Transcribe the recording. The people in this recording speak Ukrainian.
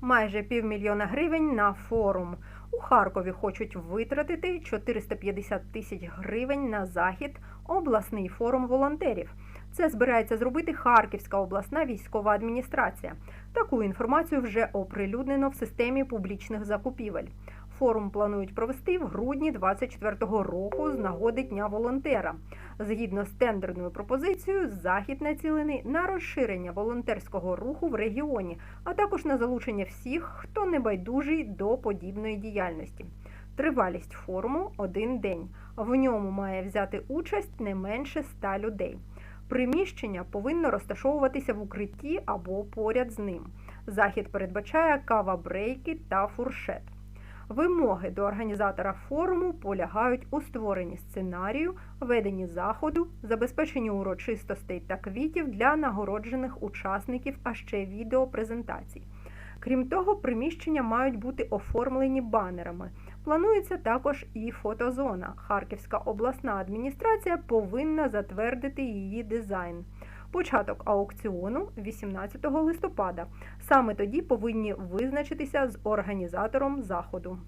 Майже півмільйона гривень на форум. У Харкові хочуть витратити 450 тисяч гривень на захід обласний форум волонтерів. Це збирається зробити Харківська обласна військова адміністрація. Таку інформацію вже оприлюднено в системі публічних закупівель. Форум планують провести в грудні 2024 року з нагоди Дня волонтера. Згідно з тендерною пропозицією, захід націлений на розширення волонтерського руху в регіоні, а також на залучення всіх, хто не байдужий до подібної діяльності. Тривалість форуму один день. В ньому має взяти участь не менше 100 людей. Приміщення повинно розташовуватися в укритті або поряд з ним. Захід передбачає кава-брейки та фуршет. Вимоги до організатора форуму полягають у створенні сценарію, веденні заходу, забезпеченні урочистостей та квітів для нагороджених учасників, а ще відеопрезентацій. Крім того, приміщення мають бути оформлені банерами. Планується також і фотозона. Харківська обласна адміністрація повинна затвердити її дизайн. Початок аукціону 18 листопада. Саме тоді повинні визначитися з організатором заходу.